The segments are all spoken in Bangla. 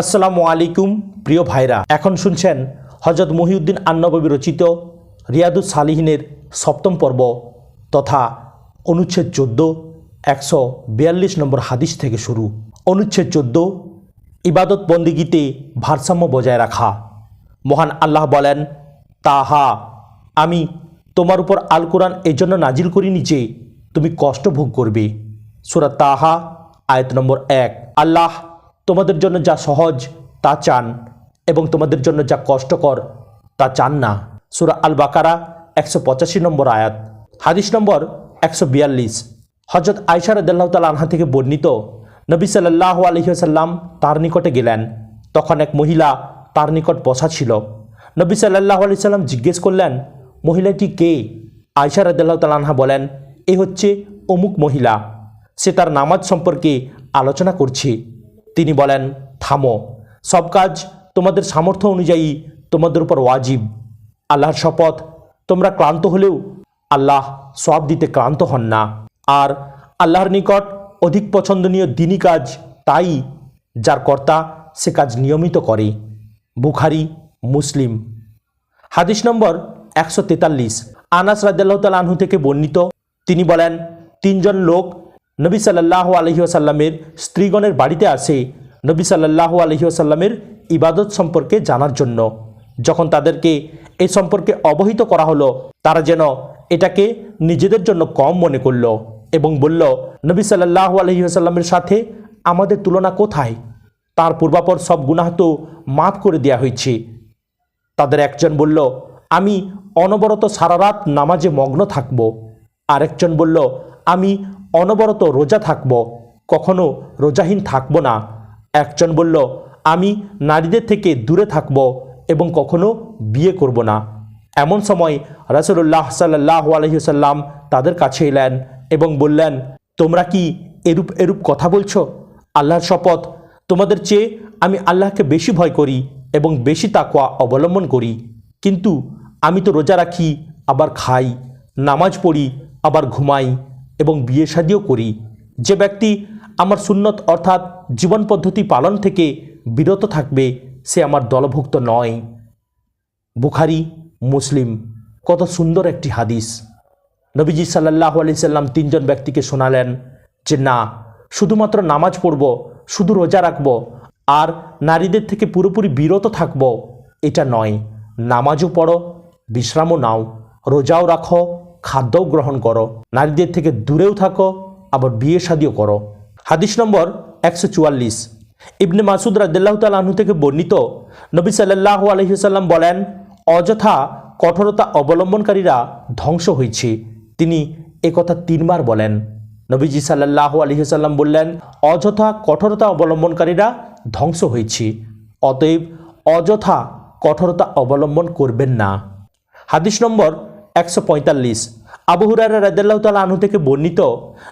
আসসালামু আলাইকুম, প্রিয় ভাইরা। এখন শুনছেন হজরত মহিউদ্দিন আন্নবী রচিত রিয়াদুস সালিহিনের সপ্তম পর্ব তথা অনুচ্ছেদ চোদ্দ, একশো বিয়াল্লিশ নম্বর হাদিস থেকে শুরু। অনুচ্ছেদ চোদ্দ, ইবাদত বন্দিগিতে ভারসাম্য বজায় রাখা। মহান আল্লাহ বলেন, তাহা আমি তোমার উপর আল কোরআন এজন্য নাজিল করিনি যে তুমি কষ্ট ভোগ করবে। সুরা তাহা, আয়ত নম্বর এক। আল্লাহ তোমাদের জন্য যা সহজ, তা চান এবং তোমাদের জন্য যা কষ্টকর, তা চান না। সুরা আল বাকারা একশো পঁচাশি নম্বর আয়াত। হাদিস নম্বর একশো বিয়াল্লিশ। হজরত আয়সার আদাল্লাহ তাল আনহা থেকে বর্ণিত, নবী সাল্লাহ আলহিহাসাল্লাম তার নিকটে গেলেন। তখন এক মহিলা তার নিকট বসা ছিল। নবী সাল্লাহ আলি সাল্লাম জিজ্ঞেস করলেন, মহিলাটি কে? আয়সা রাদাল্লাহ তালানহা বলেন, এ হচ্ছে অমুক মহিলা। সে তার নামাজ সম্পর্কে আলোচনা করছে। তিনি বলেন, থামো। সব কাজ তোমাদের সামর্থ্য অনুযায়ী তোমাদের উপর ওয়াজিব। আল্লাহর শপথ, তোমরা ক্লান্ত হলেও আল্লাহ সব দিতে ক্লান্ত হন না। আর আল্লাহর নিকট অধিক পছন্দনীয় দিনী কাজ তাই যার কর্তা সে কাজ নিয়মিত করে। বুখারি, মুসলিম। হাদিস নম্বর একশো তেতাল্লিশ। আনাস রাজ্লাহ তাল আনহু থেকে বর্ণিত। তিনি বলেন, তিনজন লোক নবী সাল্লাহ আলহিহাসাল্লামের স্ত্রীগণের বাড়িতে আসে নবী সাল্লাহ আলহিহাসাল্লামের ইবাদত সম্পর্কে জানার জন্য। যখন তাদেরকে এ সম্পর্কে অবহিত করা হলো, তারা যেন এটাকে নিজেদের জন্য কম মনে করল এবং বলল, নবী সাল্লাহ আলহিহাসাল্লামের সাথে আমাদের তুলনা কোথায়? তার পূর্বাপর সব গুনাহ তো মাফ করে দেওয়া হয়েছে। তাদের একজন বলল, আমি অনবরত সারা রাত নামাজে মগ্ন থাকব। আরেকজন বলল, আমি অনবরত রোজা থাকব, কখনো রোজাহীন থাকব না। একজন বলল, আমি নারীদের থেকে দূরে থাকব এবং কখনো বিয়ে করব না। এমন সময় রাসুল্লাহ সাল্লাহ আলহিসাল্লাম তাদের কাছে এলেন এবং বললেন, তোমরা কি এরূপ এরূপ কথা বলছো? আল্লাহর শপথ, তোমাদের চেয়ে আমি আল্লাহকে বেশি ভয় করি এবং বেশি তাকওয়া অবলম্বন করি। কিন্তু আমি তো রোজা রাখি, আবার খাই, নামাজ পড়ি, আবার ঘুমাই। এবং বিয়ে শাদিও করি। যে ব্যক্তি আমার সুন্নত অর্থাৎ জীবন পদ্ধতি পালন থেকে বিরত থাকবে, সে আমার দলভুক্ত নয়। বুখারি, মুসলিম, কত সুন্দর একটি হাদিস। নবীজি সাল্লাহ আলি সাল্লাম তিনজন ব্যক্তিকে শোনালেন যে, না, শুধুমাত্র নামাজ পড়ব, শুধু রোজা রাখব আর নারীদের থেকে পুরোপুরি বিরত থাকব, এটা নয়। নামাজও পড়ো, বিশ্রামও নাও, রোজাও রাখো খাদ্যও গ্রহণ করো, নারীদের থেকে দূরেও থাকো, আবার বিয়ে শাদিও করো। হাদিস নম্বর একশো চুয়াল্লিশ। ইবনে মাসুদ রাজ্লাহ তালাহু থেকে বর্ণিত, নবী সাল্লাহ আলহিসাল্লাম বলেন, অযথা কঠোরতা অবলম্বনকারীরা ধ্বংস হয়েছে তিনি একথা তিনবার বলেন। নবীজি সাল্লাহ আলহিসাল্লাম বললেন, অযথা কঠোরতা অবলম্বনকারীরা ধ্বংস হয়েছে অতএব অযথা কঠোরতা অবলম্বন করবেন না। হাদিস নম্বর একশো পঁয়তাল্লিশ। আবু হুরারা রাজ্লাহ তাল আনহু থেকে বর্ণিত,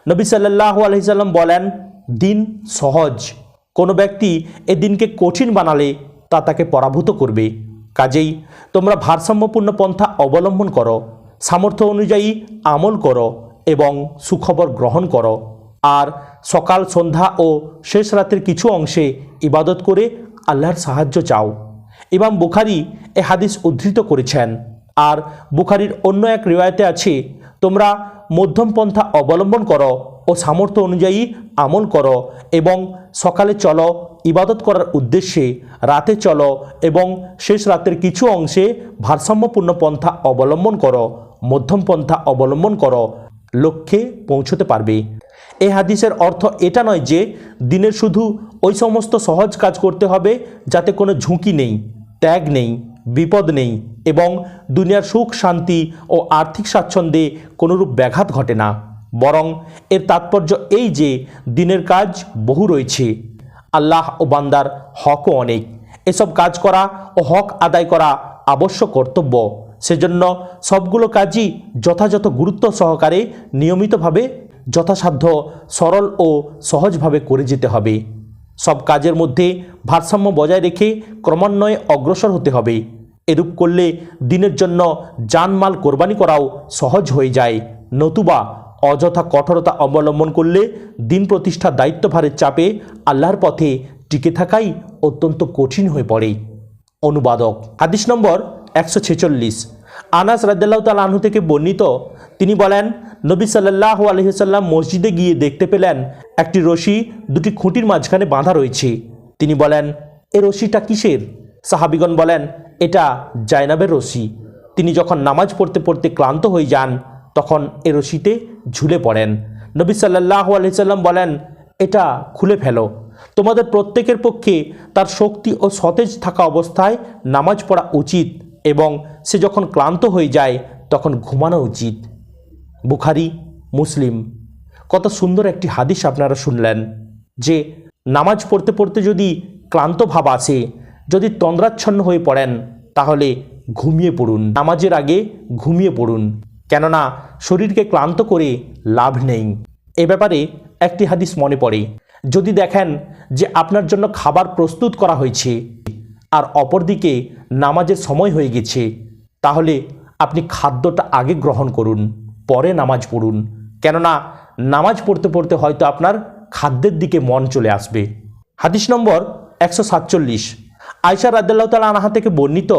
নবী সাল্লাহ আলহিসাল্লাম বলেন, দিন সহজ। কোনো ব্যক্তি এ দিনকে কঠিন বানালে তা তাকে পরাভূত করবে। কাজেই তোমরা ভারসাম্যপূর্ণ পন্থা অবলম্বন করো, সামর্থ্য অনুযায়ী আমল করো এবং সুখবর গ্রহণ করো। আর সকাল, সন্ধ্যা ও শেষ রাতের কিছু অংশে ইবাদত করে আল্লাহর সাহায্য চাও। ইমাম বুখারি এ হাদিস উদ্ধৃত করেছেন। আর বুখারির অন্য এক রিওয়ায়তে আছে তোমরা মধ্যম পন্থা অবলম্বন করো ও সামর্থ্য অনুযায়ী আমল করো এবং সকালে চলো, ইবাদত করার উদ্দেশ্যে, রাতে চলো এবং শেষ রাতের কিছু অংশে ভারসাম্যপূর্ণ পন্থা অবলম্বন করো, মধ্যম পন্থা অবলম্বন করো, লক্ষ্যে পৌঁছতে পারবে। এ হাদিসের অর্থ এটা নয় যে দিনের শুধু ওই সমস্ত সহজ কাজ করতে হবে যাতে কোনো ঝুঁকি নেই, ত্যাগ নেই। বিপদ নেই এবং দুনিয়ার সুখ, শান্তি ও আর্থিক স্বাচ্ছন্দ্যে কোনোরূপ ব্যাঘাত ঘটে না। বরং এর তাৎপর্য এই যে, দিনের কাজ বহু রয়েছে। আল্লাহ ও বান্দার হকও অনেক। এসব কাজ করা ও হক আদায় করা আবশ্যক কর্তব্য। সেজন্য সবগুলো কাজই যথাযথ গুরুত্ব সহকারে নিয়মিতভাবে যথাসাধ্য, সরল ও সহজভাবে করে যেতে হবে। সব কাজের মধ্যে ভারসাম্য বজায় রেখে ক্রমান্বয়ে অগ্রসর হতে হবে। এরূপ করলে দিনের জন্য জানমাল কোরবানি করাও সহজ হয়ে যায়। নতুবা অযথা কঠোরতা অবলম্বন করলে দিন প্রতিষ্ঠার দায়িত্বভারের চাপে আল্লাহর পথে টিকে থাকাই অত্যন্ত কঠিন হয়ে পড়ে। অনুবাদক, হাদিস নম্বর একশো ছেচল্লিশ। আনাস রাজ্লাহ তাল আনহু থেকে বর্ণিত তিনি বলেন, নবী সাল্লাহ আলহিসাল্লাম মসজিদে গিয়ে দেখতে পেলেন একটি রশি দুটি খুঁটির মাঝখানে বাঁধা রয়েছে। তিনি বলেন, এ রশিটা কিসের? সাহাবিগণ বলেন, এটা জায়নাবের রশি। তিনি যখন নামাজ পড়তে পড়তে ক্লান্ত হয়ে যান, তখন এ রশিতে ঝুলে পড়েন। নবী সাল্লাহ আলহিসাল্লাম বলেন, এটা খুলে ফেলো। তোমাদের প্রত্যেকের পক্ষে তার শক্তি ও সতেজ থাকা অবস্থায় নামাজ পড়া উচিত এবং সে যখন ক্লান্ত হয়ে যায়, তখন ঘুমানো উচিত। বুখারি, মুসলিম। কত সুন্দর একটি হাদিস আপনারা শুনলেন যে নামাজ পড়তে পড়তে যদি ক্লান্ত ভাব আসে, যদি তন্দ্রাচ্ছন্ন হয়ে পড়েন, তাহলে ঘুমিয়ে পড়ুন। নামাজের আগে ঘুমিয়ে পড়ুন। কেননা শরীরকে ক্লান্ত করে লাভ নেই। এ ব্যাপারে একটি হাদিস মনে পড়ে। যদি দেখেন যে আপনার জন্য খাবার প্রস্তুত করা হয়েছে আর অপরদিকে নামাজের সময় হয়ে গেছে, তাহলে আপনি খাদ্যটা আগে গ্রহণ করুন। পরে নামাজ পড়ুন। কেননা নামাজ পড়তে পড়তে হয়তো আপনার খাদ্যের দিকে মন চলে আসবে। হাদিস নম্বর একশো সাতচল্লিশ। আয়সা রাদ্দাল্লাহ তালা আনহা থেকে বর্ণিত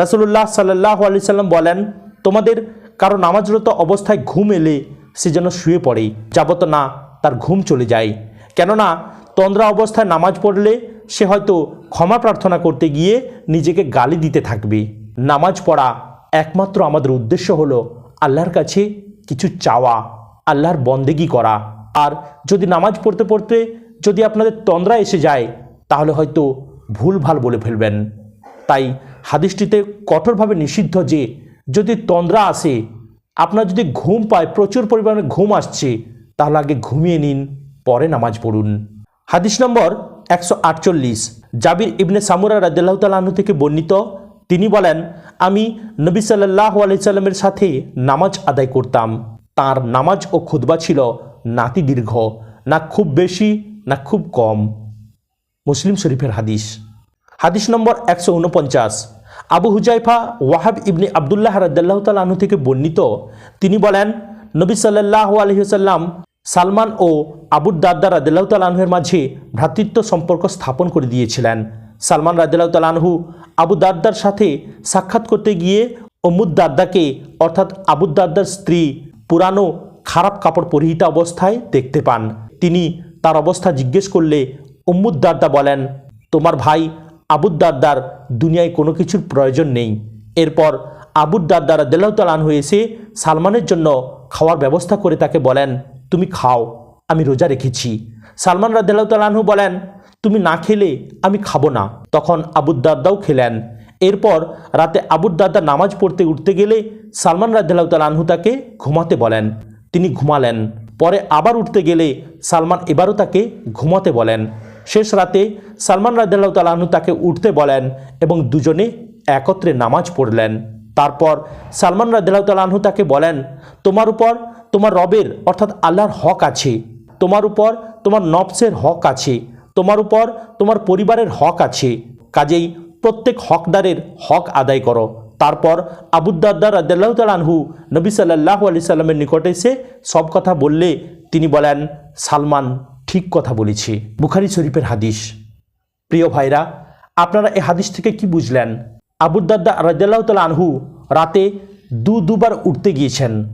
রাসুল্লাহ সাল্লাহ আলি সাল্লাম বলেন, তোমাদের কারও নামাজরত অবস্থায় ঘুম এলে সে যেন শুয়ে পড়ে, যাবত না তার ঘুম চলে যায়। কেননা তন্দ্রা অবস্থায় নামাজ পড়লে সে হয়তো ক্ষমা প্রার্থনা করতে গিয়ে নিজেকে গালি দিতে থাকবে। নামাজ পড়া একমাত্র আমাদের উদ্দেশ্য হলো আল্লাহর কাছে কিছু চাওয়া, আল্লাহর বন্দেগি করা। আর যদি নামাজ পড়তে পড়তে যদি আপনাদের তন্দ্রা এসে যায়, তাহলে হয়তো ভুল ভালো বলে ফেলবেন। তাই হাদিসটিতে কঠোরভাবে নিষিদ্ধ যে যদি তন্দ্রা আসে, আপনার যদি ঘুম পায়, প্রচুর পরিমাণে ঘুম আসছে, তাহলে আগে ঘুমিয়ে নিন, পরে নামাজ পড়ুন। হাদিস নম্বর একশো আটচল্লিশ। জাবির ইবনে সামুরা রাজ্লাহ তালাহু থেকে বর্ণিত তিনি বলেন, আমি নবী সাল্লাহ আলাইসাল্লামের সাথে নামাজ আদায় করতাম। তার নামাজ ও খুতবা ছিল নাতি দীর্ঘ, না খুব বেশি, না খুব কম। মুসলিম শরীফের হাদিস। হাদিস নম্বর একশো উনপঞ্চাশ। আবু হুজাইফা ওয়াহাব ইবনি আবদুল্লাহ রাদ্দাল্লাহ তালু থেকে বর্ণিত। তিনি বলেন, নবী সাল্লাহ আলহিহাল্লাম সালমান ও আবুর দাদ্দা রাদ্দাল্লাহ তালাহের মাঝে ভ্রাতৃত্ব সম্পর্ক স্থাপন করে দিয়েছিলেন। সালমান রাদ্দাল্লাহ তালাহু আবু দাদ্দার সাথে সাক্ষাৎ করতে গিয়ে অমুদ দাদ্দাকে অর্থাৎ আবুদ দাদ্দার স্ত্রী পুরানো খারাপ কাপড় পরিহিতা অবস্থায় দেখতে পান। তিনি তার অবস্থা জিজ্ঞেস করলে উম্মুদ্দারদা বলেন, তোমার ভাই আবুদ্দারদার দুনিয়ায় কোনো কিছুর প্রয়োজন নেই। এরপর আবুদ্দারদার দেলাউতালান হয়ে এসে সালমানের জন্য খাওয়ার ব্যবস্থা করে তাকে বলেন, তুমি খাও, আমি রোজা রেখেছি। সালমান রাদেলাউতালাহু বলেন তুমি না খেলে আমি খাব না। তখন আবুদ্দারদাও খেলেন। এরপর রাতে আবুদ্দারদা নামাজ পড়তে উঠতে গেলে সালমান রাদেলাউতালাহু তাকে ঘুমাতে বলেন। তিনি ঘুমালেন। পরে আবার উঠতে গেলে সালমান এবারও তাকে ঘুমাতে বলেন। শেষ রাতে সালমান রাজ্লাহ আনহু তাকে উঠতে বলেন এবং দুজনে একত্রে নামাজ পড়লেন। তারপর সালমান রাজ্লাহ আনহু তাকে বলেন, তোমার উপর তোমার রবের অর্থাৎ আল্লাহর হক আছে। তোমার উপর তোমার নবসের হক আছে। তোমার উপর তোমার পরিবারের হক আছে। কাজেই প্রত্যেক হকদারের হক আদায় করো। তারপর আবুদ্দাদ্দার রাদ্দাল্লাহ তালানহু নবী সাল্লাহ আলি সাল্লামের নিকটে এসে সব কথা বললে তিনি বলেন, সালমান ঠিক কথা বলেছে। বুখারি শরীফের হাদিস। প্রিয় ভাইরা, আপনারা এই হাদিস থেকে কি বুঝলেন? আবুদ্দাদ্দা রাজ্লাহ তাল আনহু রাতে দু দুবার উঠতে গিয়েছেন।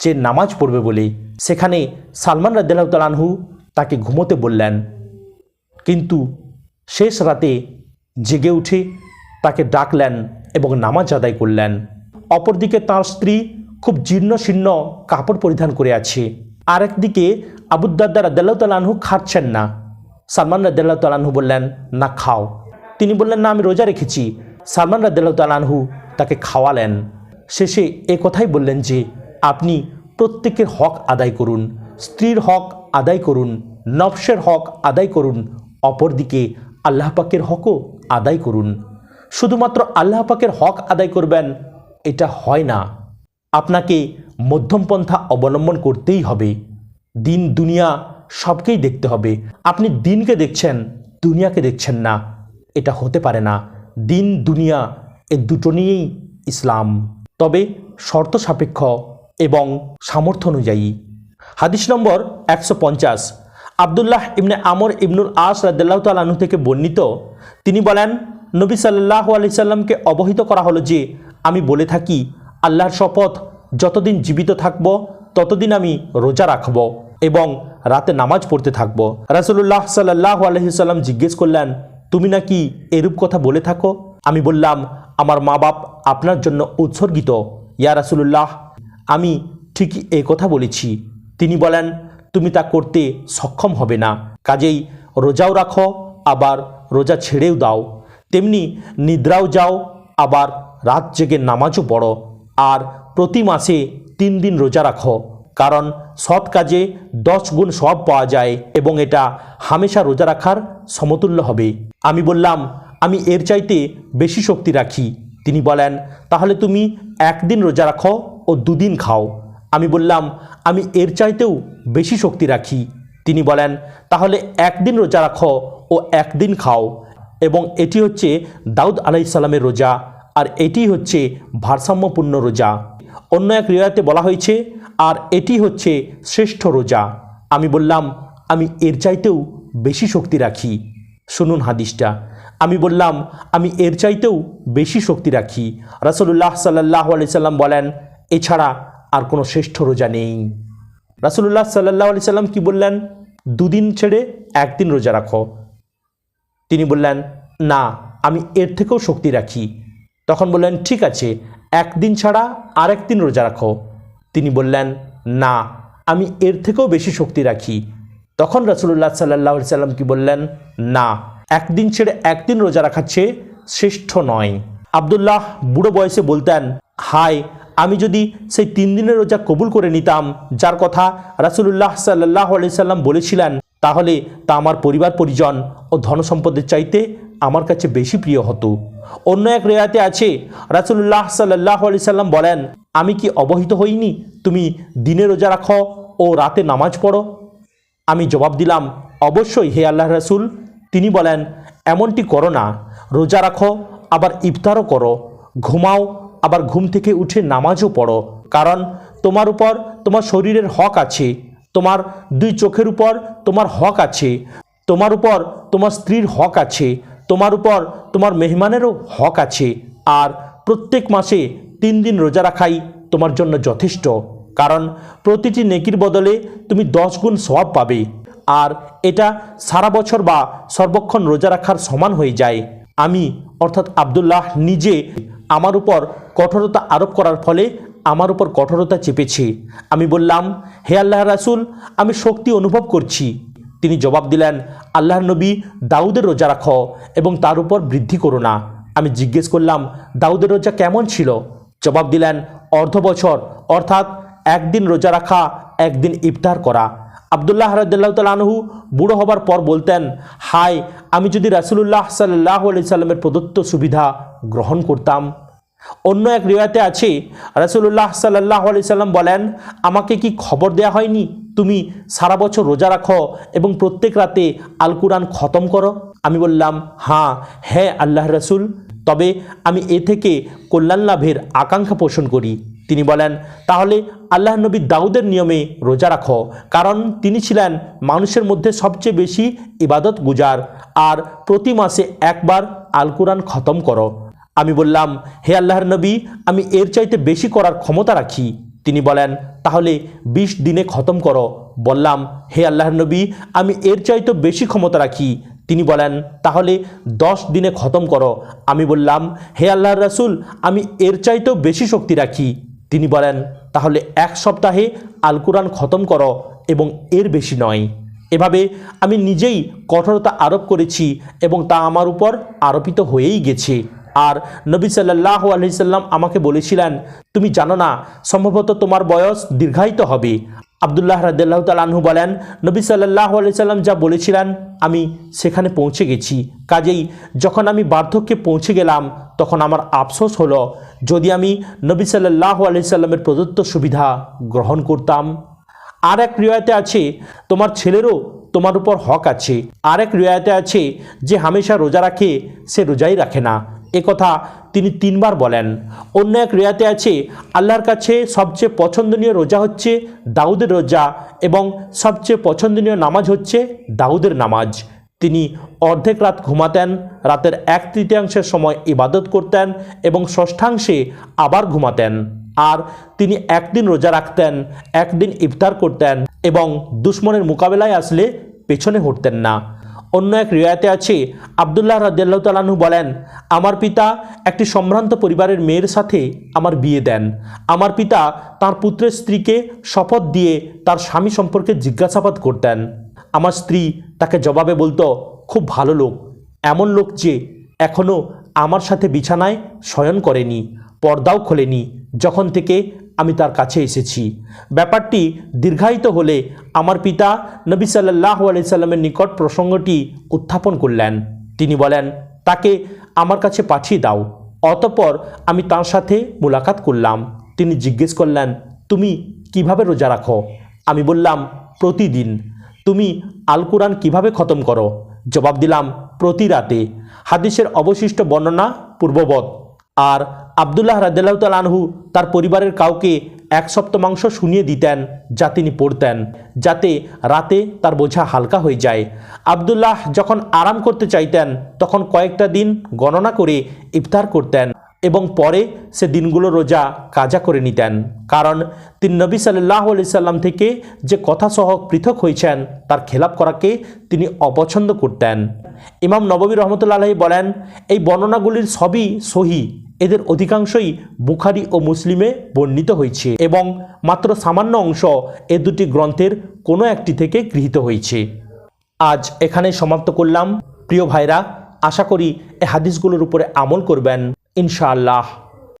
যে নামাজ পড়বে বলে। সেখানে সালমান রাজ্লাহ তাল আনহু তাকে ঘুমোতে বললেন। কিন্তু শেষ রাতে জেগে উঠে তাকে ডাকলেন এবং নামাজ আদায় করলেন। অপরদিকে তার স্ত্রী খুব জীর্ণ শীর্ণ কাপড় পরিধান করে আছে। আরেকদিকে আবুদ্দাদ্দা রাদ্দাল্লাহ তালাহু খাচ্ছেন না। সালমান রাদ্দাল্লাহ তালাহু বললেন, না, খাও। তিনি বললেন, না, আমি রোজা রেখেছি। সালমান রাদ্দাল্লাহ তালাহু তাকে খাওয়ালেন। শেষে এ কথাই বললেন যে, আপনি প্রত্যেকের হক আদায় করুন, স্ত্রীর হক আদায় করুন, নফসের হক আদায় করুন অপরদিকে আল্লাহ পাকের হকও আদায় করুন। শুধুমাত্র আল্লাহ পাকের হক আদায় করবেন, এটা হয় না। আপনাকে মধ্যমপন্থা অবলম্বন করতেই হবে। দিন, দুনিয়া সবকেই দেখতে হবে। আপনি দিনকে দেখছেন, দুনিয়াকে দেখছেন না। এটা হতে পারে না। দিন, দুনিয়া এ দুটো নিয়েই ইসলাম। তবে শর্ত সাপেক্ষ এবং সামর্থ্য অনুযায়ী। হাদিস নম্বর একশো পঞ্চাশ আবদুল্লাহ ইবনে আমর ইবনুল আস রাদ্দাল্লাহ তালু থেকে বর্ণিত, তিনি বলেন, নবী সাল্লাহ আলি সাল্লামকে অবহিত করা হলো যে, আমি বলে থাকি, আল্লাহর শপথ, যতদিন জীবিত থাকব, ততদিন আমি রোজা রাখব এবং রাতে নামাজ পড়তে থাকব। রাসুল্লাহ সাল্লাহ আলহিসাল্লাম জিজ্ঞেস করলেন, তুমি নাকি এরূপ কথা বলে থাকো? আমি বললাম, আমার মা বাপ আপনার জন্য উৎসর্গিত। ইয়া রাসুল্লাহ আমি ঠিকই এই কথা বলেছি। তিনি বলেন তুমি তা করতে সক্ষম হবে না। কাজেই রোজাও রাখো, আবার রোজা ছেড়েও দাও। তেমনি নিদ্রাও যাও, আবার রাত জেগে নামাজও পড়ো। আর প্রতি মাসে তিন দিন রোজা রাখো, কারণ সৎ কাজে দশ গুণ সব পাওয়া যায় এবং এটা হামেশা রোজা রাখার সমতুল্য হবে। আমি বললাম, আমি এর চাইতে বেশি শক্তি রাখি। তিনি বলেন, তাহলে তুমি একদিন রোজা রাখো ও দুদিন খাও। আমি বললাম আমি এর চাইতেও বেশি শক্তি রাখি। তিনি বলেন, তাহলে একদিন রোজা রাখো ও একদিন খাও। এবং এটি হচ্ছে দাউদ আলাইসাল্লামের রোজা, আর এটি হচ্ছে ভারসাম্যপূর্ণ রোজা। অন্য এক রিয়াতে বলা হয়েছে, আর এটি হচ্ছে শ্রেষ্ঠ রোজা। আমি বললাম, আমি এর চাইতেও বেশি শক্তি রাখি। শুনুন হাদিসটা। আমি বললাম, আমি এর চাইতেও বেশি শক্তি রাখি। রাসুল্লাহ সাল্লাহ আলি সাল্লাম বলেন, এছাড়া আর কোনো শ্রেষ্ঠ রোজা নেই। রাসুল্লাহ সাল্লাহ আলি সাল্লাম কি বললেন? দুদিন ছেড়ে একদিন রোজা রাখো। তিনি বললেন, না, আমি এর থেকেও শক্তি রাখি। তখন বললেন, ঠিক আছে, একদিন ছাড়া আরেক দিন রোজা রাখো। তিনি বললেন, না, আমি এর থেকেও বেশি শক্তি রাখি। তখন রাসুল্লাহ সাল্লাহ সাল্লাম কি বললেন, না, একদিন ছেড়ে একদিন রোজা রাখার চেয়ে শ্রেষ্ঠ নয়। আবদুল্লাহ বুড়ো বয়সে বলতেন, হায় আমি যদি সেই তিন দিনের রোজা কবুল করে নিতাম, যার কথা রাসুল্লাহ সাল্লাহ সাল্লাম বলেছিলেন, তাহলে তা আমার পরিবার পরিজন ও ধনসম্পদের চাইতে আমার কাছে বেশি প্রিয় হতো। অন্য এক রেয়াতে আছে রাসুল্লাহ সাল্লাহ আলি সাল্লাম বলেন, আমি কি অবহিত হইনি? তুমি দিনে রোজা রাখো ও রাতে নামাজ পড়ো? আমি জবাব দিলাম, অবশ্যই হে আল্লাহ রাসুল। তিনি বলেন, এমনটি করো না। রোজা রাখো, আবার ইফতারও করো। ঘুমাও আবার ঘুম থেকে উঠে নামাজও পড়ো। কারণ তোমার উপর তোমার শরীরের হক আছে, তোমার দুই চোখের উপর তোমার হক আছে, তোমার উপর তোমার স্ত্রীর হক আছে, তোমার উপর তোমার মেহমানেরও হক আছে। আর প্রত্যেক মাসে তিন দিন রোজা রাখাই তোমার জন্য যথেষ্ট। কারণ প্রতিটি নেকির বদলে তুমি দশ গুণ সব পাবে। আর এটা সারা বছর বা সর্বক্ষণ রোজা রাখার সমান হয়ে যায়। আমি, অর্থাৎ আবদুল্লাহ, নিজে আমার উপর কঠোরতা আরোপ করার ফলে আমার উপর কঠোরতা চেপেছে। আমি বললাম, হে আল্লাহ রাসুল, আমি শক্তি অনুভব করছি। তিনি জবাব দিলেন, আল্লাহর নবী দাউদের রোজা রাখো এবং তার উপর বৃদ্ধি করো না। আমি জিজ্ঞেস করলাম, দাউদের রোজা কেমন ছিল? জবাব দিলেন, অর্ধ বছর, অর্থাৎ একদিন রোজা রাখা, একদিন ইফতার করা। আবদুল্লাহ রাজ্লাহ তালহু বুড়ো হবার পর বলতেন, হায়, আমি যদি রাসুলুল্লাহ সাল্লাহ আলি সাল্লামের প্রদত্ত সুবিধা গ্রহণ করতাম অন্য এক রিওয়াতে আছে রাসুল্লাহ সাল্লাহ আলি সাল্লাম বলেন, আমাকে কি খবর দেয়া হয়নি? তুমি সারা বছর রোজা রাখো এবং প্রত্যেক রাতে আল কুরআন খতম করো। আমি বললাম হ্যাঁ হ্যাঁ আল্লাহ রসুল। তবে আমি এ থেকে কল্যাণ লাভের আকাঙ্ক্ষা পোষণ করি। তিনি বলেন, তাহলে আল্লাহ নবী দাউদের নিয়মে রোজা রাখো, কারণ তিনি ছিলেন মানুষের মধ্যে সবচেয়ে বেশি ইবাদত গুজার। আর প্রতি মাসে একবার আল কুরআন খতম করো। আমি বললাম, হে আল্লাহর নবী, আমি এর চাইতে বেশি করার ক্ষমতা রাখি। তিনি বলেন, তাহলে ২০ দিনে খতম করো। বললাম, হে আল্লাহর নবী, আমি এর চাইতে বেশি ক্ষমতা রাখি। তিনি বলেন, তাহলে দশ দিনে খতম করো। আমি বললাম, হে আল্লাহর রাসুল, আমি এর চাইতেও বেশি শক্তি রাখি। তিনি বলেন, তাহলে এক সপ্তাহে আল কোরআন খতম করো এবং এর বেশি নয়। এভাবে আমি নিজেই কঠোরতা আরোপ করেছি এবং তা আমার উপর আরোপিত হয়েই গেছে। আর নবী সাল্লাহ আলহিসাল্লাম আমাকে বলেছিলেন, তুমি জানো না, সম্ভবত তোমার বয়স দীর্ঘায়িত হবে। আবদুল্লাহ রাদিল্লাহ তালহু বলেন, নবী সাল্লাহ আলাইসাল্লাম যা বলেছিলেন, আমি সেখানে পৌঁছে গেছি। কাজেই যখন আমি বার্ধক্যে পৌঁছে গেলাম, তখন আমার আফসোস হলো, যদি আমি নবী সাল্লাহ আলাইসাল্লামের প্রদত্ত সুবিধা গ্রহণ করতাম। আর এক রিয়ায়তে আছে, তোমার ছেলেরও তোমার উপর হক আছে। আর এক রিয়ায়তে আছে, যে হামেশা রোজা রাখে, সে রোজাই রাখে না। কথা তিনি তিনবার বলেন। অন্য এক রেয়াতে আছে, আল্লাহর কাছে সবচেয়ে পছন্দনীয় রোজা হচ্ছে দাউদের রোজা এবং সবচেয়ে পছন্দনীয় নামাজ হচ্ছে দাউদের নামাজ। তিনি অর্ধেক রাত ঘুমাতেন, রাতের এক তৃতীয়াংশের সময় ইবাদত করতেন এবং ষষ্ঠাংশে আবার ঘুমাতেন। আর তিনি একদিন রোজা রাখতেন, একদিন ইফতার করতেন এবং দুশ্মনের মোকাবেলায় আসলে পেছনে হটতেন না। অন্য এক রিয়ায়তে আছে। আবদুল্লাহ রাদিয়াল্লাহু তালাহু বলেন, আমার পিতা একটি সম্ভ্রান্ত পরিবারের মেয়ের সাথে আমার বিয়ে দেন। আমার পিতা তার পুত্রের স্ত্রীকে শপথ দিয়ে তার স্বামী সম্পর্কে জিজ্ঞাসাবাদ করতেন। আমার স্ত্রী তাকে জবাবে বলতো, খুব ভালো লোক। এমন লোক যে এখনও আমার সাথে বিছানায় শয়ন করেনি। পর্দাও খোলেনি, যখন থেকে আমি তার কাছে এসেছি। ব্যাপারটি দীর্ঘায়িত হলে আমার পিতা নবী সাল্লাহ আলাইসাল্লামের নিকট প্রসঙ্গটি উত্থাপন করলেন। তিনি বলেন, তাকে আমার কাছে পাঠিয়ে দাও অতপর আমি তার সাথে মুলাকাত করলাম। তিনি জিজ্ঞেস করলেন, তুমি কীভাবে রোজা রাখো আমি বললাম, প্রতিদিন। তুমি আল কোরআন কীভাবে খতম করো জবাব দিলাম, প্রতি রাতে। হাদিসের অবশিষ্ট বর্ণনা পূর্ববৎ। আর আবদুল্লাহ রাদিল্লাহ আনহু তার পরিবারের কাউকে এক সপ্তমাংশ শুনিয়ে দিতেন যা তিনি পড়তেন, যাতে রাতে তার বোঝা হালকা হয়ে যায়। আবদুল্লাহ যখন আরাম করতে চাইতেন, তখন কয়েকটা দিন গণনা করে ইফতার করতেন এবং পরে সে দিনগুলো রোজা কাজা করে নিতেন। কারণ তিনি নবী সাল্লাহ আলি সাল্লাম থেকে যে কথাসহ পৃথক হয়েছেন, তার খেলাপ করাকে তিনি অপছন্দ করতেন। ইমাম নববী রহমতুল্লা বলেন, এই বর্ণনাগুলির সবই সহি। এদের অধিকাংশই বুখারি ও মুসলিমে বর্ণিত হয়েছে এবং মাত্র সামান্য অংশ এ দুটি গ্রন্থের কোনো একটি থেকে গৃহীত হয়েছে। আজ এখানে সমাপ্ত করলাম। প্রিয় ভাইরা, আশা করি এ হাদিসগুলোর উপরে আমল করবেন। ইনশাআল্লাহ।